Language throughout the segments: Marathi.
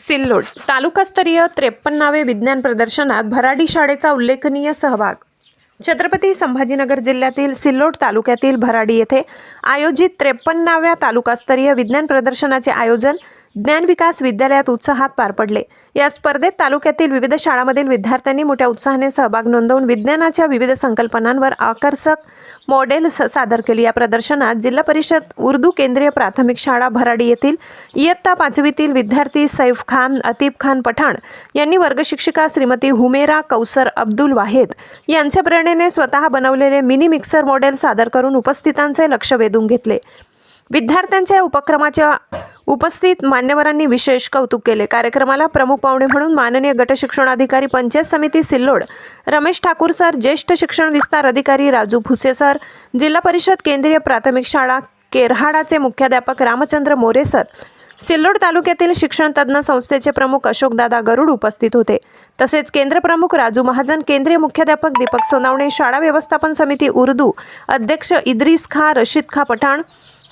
सिल्लोड तालुकास्तरीय त्रेपन्नावे विज्ञान प्रदर्शनात भराडी शाळेचा उल्लेखनीय सहभाग. छत्रपती संभाजीनगर जिल्ह्यातील सिल्लोड तालुक्यातील भराडी येथे आयोजित त्रेपन्नाव्या तालुकास्तरीय विज्ञान प्रदर्शनाचे आयोजन ज्ञानविकास विद्यालयात उत्साहात पार पडले. या स्पर्धेत तालुक्यातील विविध शाळांमधील विद्यार्थ्यांनी मोठ्या उत्साहाने सहभाग नोंदवून विज्ञानाच्या विविध संकल्पनांवर आकर्षक मॉडेल्स सादर केली. या प्रदर्शनात जिल्हा परिषद उर्दू केंद्रीय प्राथमिक शाळा भराडी येथील इयत्ता पाचवीतील विद्यार्थी सैफ खान अतीब खान पठाण यांनी वर्गशिक्षिका श्रीमती हुमेरा कौसर अब्दुल वाहेद यांच्या प्रेरणेने स्वतः बनवलेले मिनी मिक्सर मॉडेल सादर करून उपस्थितांचे लक्ष वेधून घेतले. विद्यार्थ्यांच्या या उपक्रमाच्या उपस्थित मान्यवरांनी विशेष कौतुक केले. कार्यक्रमाला प्रमुख पाहुणे म्हणून माननीय गटशिक्षणाधिकारी पंचायत समिती सिल्लोड रमेश ठाकूर सर ज्येष्ठ शिक्षण विस्तार अधिकारी राजू भुसे सर जिल्हा परिषद केंद्रीय प्राथमिक शाळा केरहाडाचे मुख्याध्यापक रामचंद्र मोरे सर सिल्लोड तालुक्यातील शिक्षण तज्ज्ञ संस्थेचे प्रमुख अशोकदादा गरुड उपस्थित होते. तसेच केंद्रप्रमुख राजू महाजन केंद्रीय मुख्याध्यापक दीपक सोनावणे शाळा व्यवस्थापन समिती उर्दू अध्यक्ष इद्रिस खा रशीद खा पठाण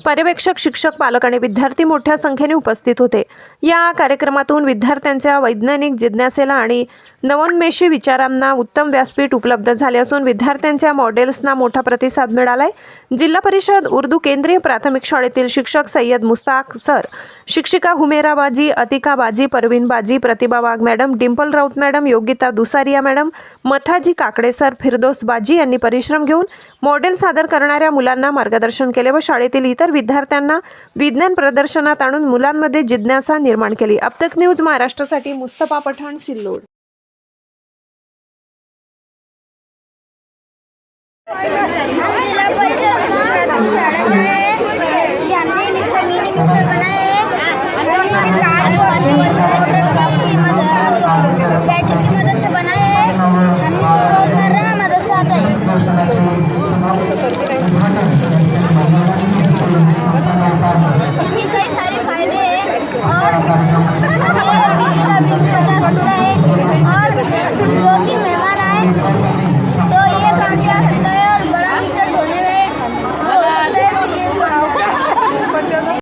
पर्यवेक्षक शिक्षक पालक आणि विद्यार्थी मोठ्या संख्येने उपस्थित होते. या कार्यक्रमातून विद्यार्थ्यांच्या वैज्ञानिक जिज्ञासेला आणि नवोन्मेषी विचारांना उत्तम व्यासपीठ उपलब्ध झाले असून विद्यार्थ्यांच्या मॉडेल्सना मोठा प्रतिसाद मिळालाय. जिल्हा परिषद उर्दू केंद्रीय प्राथमिक शाळेतील शिक्षक सय्यद मुस्ताक सर शिक्षिका Humera baji Atika baji Parveen baji Pratibha Wagh madam Dimple Raut madam Yogita Dusariya madam Mathaji Kakade sir Firdos baji यांनी परिश्रम घेऊन मॉडेल सादर करणाऱ्या मुलांना मार्गदर्शन केले व शाळेतील इतर विद्यार्थ्यांना विज्ञान प्रदर्शनात आणून मुलांमध्ये जिज्ञासा निर्माण केली. अबतक न्यूज महाराष्ट्रासाठी मुस्तफा पठाण सिल्लोड. जिला परिषद Obrigado.